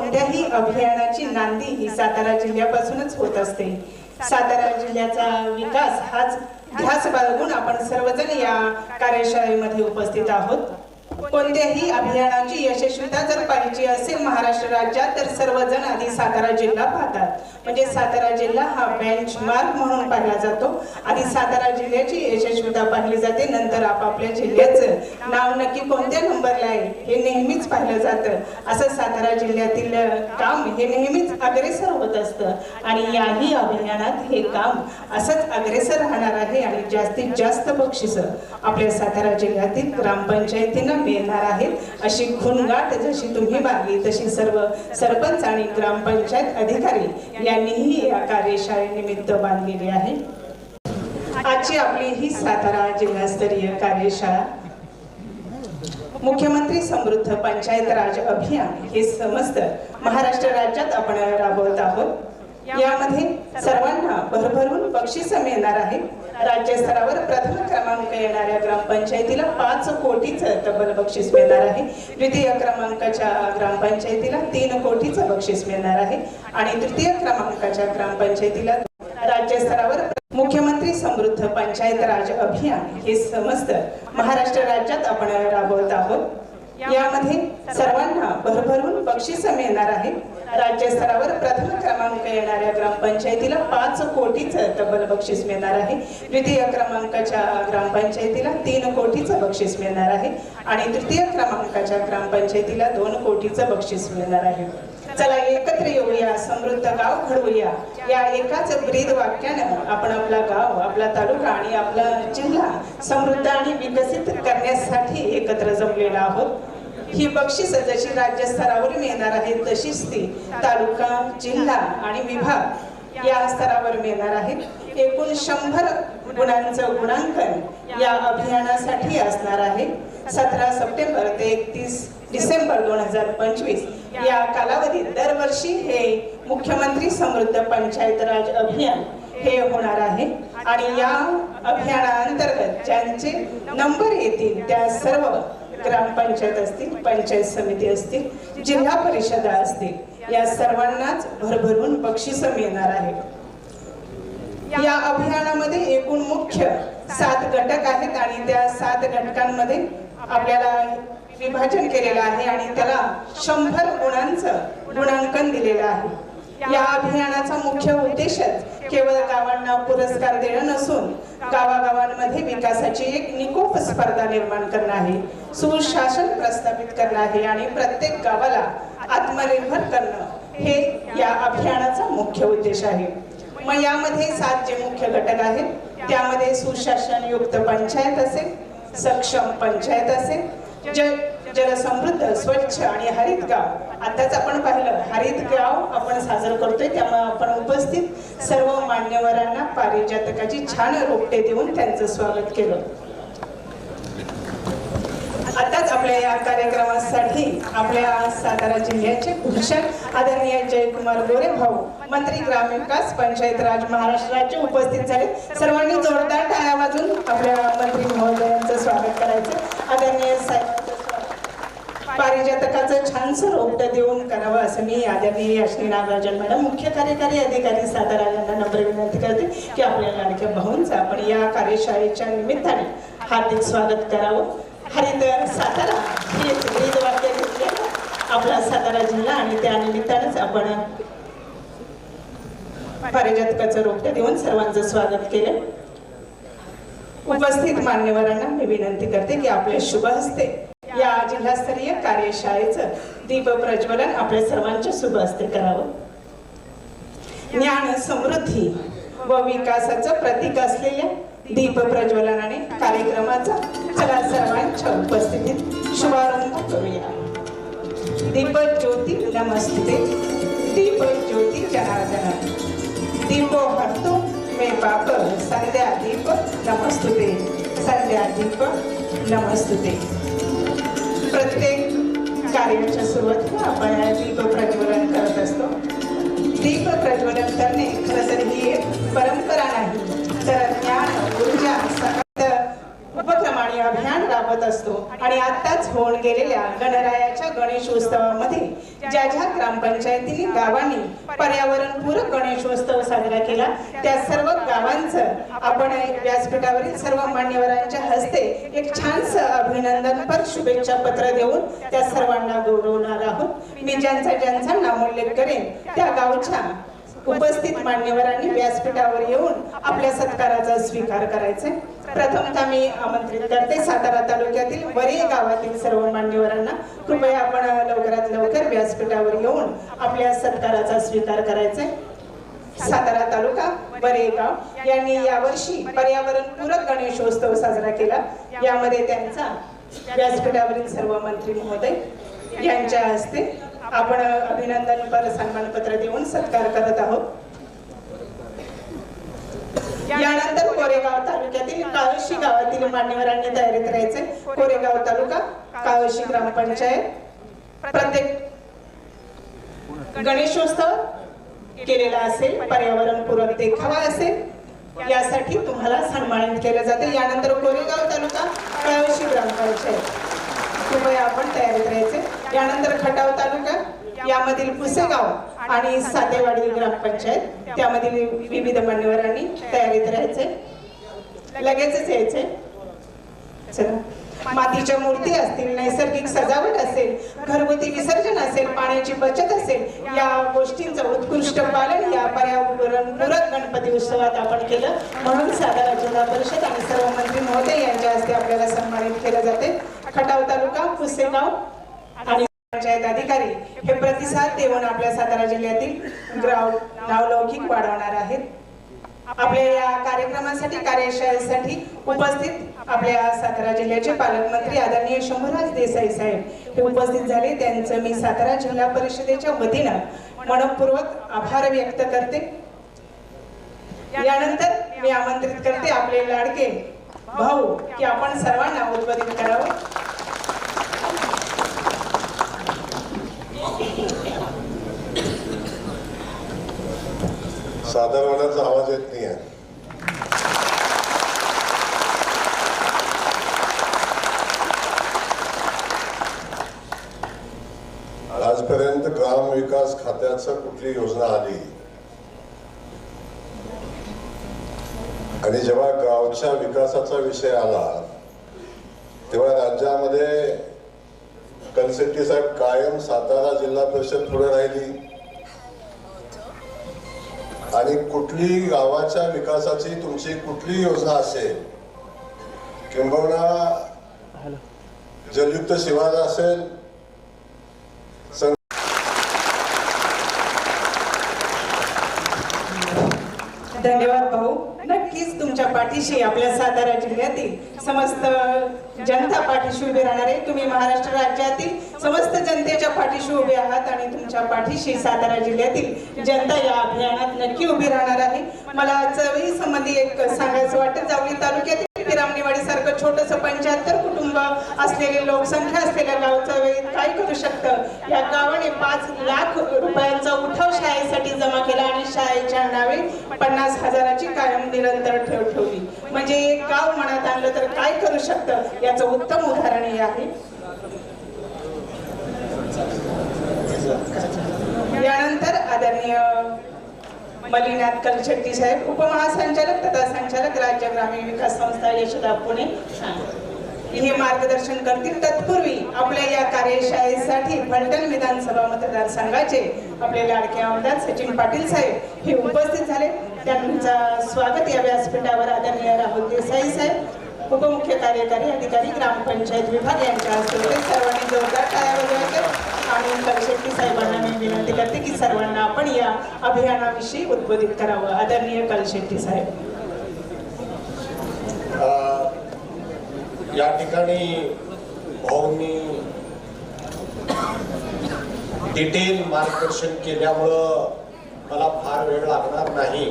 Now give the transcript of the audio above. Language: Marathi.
कोणत्याही अभियानाची नांदी ही सातारा जिल्ह्यापासूनच होत असते. सातारा जिल्ह्याचा विकास हाच ध्यास बाळगून आपण सर्वजण या कार्यशाळेमध्ये उपस्थित आहोत. कोणत्याही अभियानाची यशस्वीता जर पाहिजे असेल महाराष्ट्र राज्यात तर सर्वजण आधी सातारा जिल्हा पाहतात. म्हणजे सातारा जिल्हा हा बेंच मार्क म्हणून पाहिला जातो. आधी सातारा जिल्ह्याची यशस्वीता पाहिली जाते नंतर आपापल्या जिल्ह्याचं. नाव नक्की कोणत्या नंबरला आहे हे नेहमीच पाहिलं जातं. असं सातारा जिल्ह्यातील काम हे नेहमीच अग्रेसर होत असतं. आणि याही अभियानात हे काम असंच अग्रेसर राहणार आहे आणि जास्तीत जास्त बक्षिसं आपल्या सातारा जिल्ह्यातील ग्रामपंचायतींना येणार आहेत. अशी खुणगाट जशी तुम्ही मारली तशी सर्व सरपंच आणि ग्रामपंचायत अधिकारी यांनीही या कार्यशाळेनिमित्त बांधलेली आहे. आजची आपली ही सातारा जिल्हास्तरीय कार्यशाळा. मुख्यमंत्री समृद्ध पंचायत राज अभियान हे समस्त महाराष्ट्र राज्यात आपण राबवत आहोत. यामध्ये सर्वांना भरभरून बक्षिस मिळणार आहे राज्य स्तरावर प्रथम क्रमांक येणाऱ्या ग्रामपंचायतीला पाच कोटीचं तब्बल बक्षीस मिळणार आहे. द्वितीय क्रमांकाच्या ग्रामपंचायतीला तीन कोटीचं बक्षीस मिळणार आहे. आणि तृतीय क्रमांकाच्या ग्रामपंचायतीला राज्य स्तरावर मुख्यमंत्री समृद्ध पंचायत राज अभियान हे समस्त महाराष्ट्र राज्यात आपण राबवत आहोत. यामध्ये सर्वांना भरभरून बक्षीस मिळणार आहे राज्यस्तरावर प्रथम क्रमांक येणाऱ्या ग्रामपंचायतीला पाच कोटीचं तब्बल बक्षीस मिळणार आहे. द्वितीय क्रमांकाच्या ग्रामपंचायतीला तीन कोटीचं बक्षीस मिळणार आहे. आणि तृतीय क्रमांकाच्या ग्रामपंचायतीला दोन कोटीचं बक्षीस मिळणार आहे. चला एकत्र येऊया समृद्ध गाव घडवूया. या एकाच ब्रीद वाक्यानं आपण आपला गाव आपला तालुका आणि आपला जिल्हा समृद्ध आणि विकसित करण्यासाठी एकत्र जमलेला आहोत. ही बक्षीस जशी राज्यस्तरावर मिळणार आहे तशीच ती तालुका जिल्हा आणि विभाग या स्तरावर मिळणार आहेत. एकूण शंभर गुणांचं गुणांकन या अभियानासाठी असणार आहे. सतरा सप्टेंबर ते एकतीस डिसेंबर दोन हजार पंचवीस या कालावधीत दरवर्षी हे मुख्यमंत्री समृद्ध पंचायत राज अभियान हे होणार आहे. आणि या अभियानाअंतर्गत ज्यांचे नंबर येतील त्या सर्व ग्रामपंचायत असतील पंचायत समिती असतील जिल्हा परिषदा असतील या सर्वांनाच भरभरून बक्षीस मिळणार आहे या अभियानामध्ये एकूण मुख्य सात घटक आहेत आणि त्या सात घटकांमध्ये आपल्याला विभाजन केलेलं आहे आणि त्याला शंभर गुणांचं गुणांकन दिलेलं आहे. या अभियानाचा मुख्य उद्देशच केवळ गावांना पुरस्कार देणं नसून गावागावांमध्ये विकासाची एक निकोप स्पर्धा निर्माण करणं आहे. सुशासन प्रस्थापित करणं आहे आणि प्रत्येक गावाला आत्मनिर्भर करणं हे या अभियानाचा मुख्य उद्देश आहे. मग यामध्ये सात जे मुख्य घटक आहेत त्यामध्ये सुशासन युक्त पंचायत असेल सक्षम पंचायत असेल जल जलसमृद्ध स्वच्छ आणि हरित गाव. आताच आपण पाहिलं हरित गाव आपण साजरं करतोय. त्यामुळे आपण उपस्थित सर्व मान्यवरांना पारिजातकाची छान रोपटे देऊन त्यांचं स्वागत केलं. आताच आपल्या या कार्यक्रमासाठी आपल्या सातारा जिल्ह्याचे भूषण आदरणीय जयकुमार गोरे भाऊ मंत्री ग्रामविकास पंचायत राज महाराष्ट्र राज्य उपस्थित झाले. सर्वांनी जोरदार टाळ्या वाजून आपल्या मंत्री महोदयांचं स्वागत करायचं. आदरणीय साहेब पारिजातकाचं छानसं रोपट देऊन करावं असं मी आदरणीय अश्विनी नागराजन मॅडम मुख्य कार्यकारी अधिकारी सातारा यांना नम्र विनंती करते की आपल्या लाडक्या भाऊंचं आपण या कार्यशाळेच्या निमित्ताने हार्दिक स्वागत करावं. हरित सातारा हे ब्रीद वाक्य आपला सातारा जिल्हा आणि त्या निमित्तानेच आपण पारिजातकाचं रोपट देऊन सर्वांचं स्वागत केलं. उपस्थित मान्यवरांना मी विनंती करते की आपल्या शुभ हस्ते या जिल्हास्तरीय कार्यशाळेचं दीप प्रज्वलन आपल्या सर्वांच्या शुभ हस्ते करावं. ज्ञान समृद्धी व विकासाचं प्रतीक असलेल्या दीप प्रज्वलनाने कार्यक्रमाचा चला सर्वांच्या उपस्थितीत शुभारंभ करूया. दीप ज्योती नमस्ते. दीप ज्योती जनार्दन. दीपो हरतो मे पाप. संध्या दीप नमस्तुते. संध्या दीप नमस्तुते. कार्याच्या सुरुवातीला आपण दीप प्रज्वलन करत असतो. दीप प्रज्वलन करणे खरं तर ही एक परंपरा नाही तर ज्ञान ऊर्जा आणि अभियान राबत असतो. आणि आत्ताच होऊन गेलेल्या गणरायाच्या गणेशोत्सवामध्ये ज्या ज्या ग्रामपंचायतीने गावांनी पर्यावरणपूरक गणेशोत्सव साजरा केला त्या सर्व गावांचं आपण व्यासपीठावरील सर्व मान्यवरांच्या हस्ते एक छानस अभिनंदनपर शुभेच्छा पत्र देऊन त्या सर्वांना गौरवणार आहोत. मी ज्यांचा ज्यांचा नामोल्लेख करेन त्या गावच्या उपस्थित मान्यवरांनी व्यासपीठावर येऊन आपल्या सत्काराचा स्वीकार करायचा प्रथमतः मी आमंत्रित करते सातारा तालुक्यातील वरे गावातील सर्व मान्यवरांना. कृपया आपण लवकरात लवकर व्यासपीठावर येऊन आपल्या सत्काराचा स्वीकार करायचा सातारा तालुका वरेगाव यांनी यावर्षी पर्यावरणपूरक गणेशोत्सव साजरा केला. यामध्ये त्यांचा व्यासपीठावरील सर्व मंत्री महोदय यांच्या हस्ते आपण अभिनंदनपर सन्मानपत्र देऊन सत्कार करत आहोत. यानंतर कोरेगाव तालुक्यातील काळशी गावातील मान्यवरांनी तयारीत राहायचे. कोरेगाव तालुका काळशी ग्रामपंचायत. प्रत्येक गणेशोत्सव केलेला असेल पर्यावरणपूरक देखावा असेल यासाठी तुम्हाला सन्मानित केलं जाते. यानंतर कोरेगाव तालुका काळशी ग्रामपंचायत. कृपया आपण तयारीत राहायचे. यानंतर खटाव तालुका यामधील पुसेगाव आणि सातेवाडी ग्रामपंचायत त्यामधील विविध मान्यवरांनी तयारीत राहायचे. लगेचच यायचे. चला. मातीच्या मूर्ती असतील नैसर्गिक सजावट असेल घरगुती विसर्जन असेल पाण्याची बचत असेल या गोष्टींचं उत्कृष्ट पालन या पर्यावरणपूरक गणपती उत्सवात आपण केलं. म्हणून सातारा जिल्हा परिषद आणि सर्व मंत्री महोदय यांच्या हस्ते आपल्याला सन्मानित केलं जाते. खटाव तालुका पुसेगाव पंचायत अधिकारी हे प्रतिसाद देऊन आपल्या सातारा जिल्ह्यातील ग्राउंड नावलौकिक वाढवणार आहेत. आपल्या या कार्यक्रमासाठी कार्यशाळेसाठी उपस्थित आपल्या सातारा जिल्ह्याचे पालकमंत्री आदरणीय शंभूराज देसाई साहेब हे उपस्थित झाले. त्यांचं मी सातारा जिल्हा परिषदेच्या वतीनं मनपूर्वक आभार व्यक्त करते. यानंतर मी आमंत्रित करते आपले लाडके भाऊ की आपण सर्वांना उद्बोधित करावं. साधारणचा आवाज येत नाही आहे. आजपर्यंत ग्राम विकास खात्याचं कुठली योजना आली? आणि जेव्हा गावच्या विकासाचा विषय आला तेव्हा राज्यामध्ये कलसेट्टी साहेब कायम सातारा जिल्हा परिषद पुढे राहिली. आणि कुठली गावाच्या विकासाची तुमची कुठली योजना असेल? किंबहुना जलयुक्त शिवार असेल धन्यवाद भाऊ. नक्कीच तुमच्या पाठीशी आपल्या सातारा जिल्ह्यातील समस्त जनता पाठीशी उभे राहणार आहे तुम्ही महाराष्ट्र राज्यातील समस्त जनतेच्या पाठीशी उभे आहात आणि तुमच्या पाठीशी सातारा जिल्ह्यातील जनता या अभियानात नक्की उभी राहणार आहे. मला चवळी संबंधी एक सांगायचं वाटतं जावळी तालुक्यातील पिरामणीवाडी सारखं छोटस पंच्याहत्तर कुटुंब असलेले लोकसंख्या असलेल्या गाव चवळीत काय करू शकतं? या गावाने पाच लाख रुपयांचा उठाव शाळेसाठी जमा केला आणि शाळेच्या नावे पन्नास हजाराची कायम निरंतर ठेव ठेवली. म्हणजे एक गाव मनात आणलं तर काय करू शकतं? याचं उत्तम उदाहरण हे आहे यानंतर आदरणीय मलिनाथ कलशेट्टी साहेब उपमहासंचालक तथा संचालक राज्य ग्रामीण विकास संस्था यशोदा पुणे हे मार्गदर्शन करतील. तत्पूर्वी आपल्या या कार्यशाळेसाठी फलटण विधानसभा मतदारसंघाचे आपले लाडके आमदार सचिन पाटील साहेब हे उपस्थित झाले. त्यांचा स्वागत या व्यासपीठावर आदरणीय राहुल देसाई साहेब उपमुख्य कार्यकारी अधिकारी ग्रामपंचायत विभाग यांच्या हस्ते सर्वांनी जोरदार टाळ्या वाजवायच्या शेट्टी साहेबांना मी विनंती करते की सर्वांना आपण या अभियानाविषयी उद्बोधित करावं. आदरणीय कलशेट्टी साहेब. या ठिकाणी भाऊंनी डिटेल मार्गदर्शन केल्यामुळं मला फार वेळ लागणार नाही.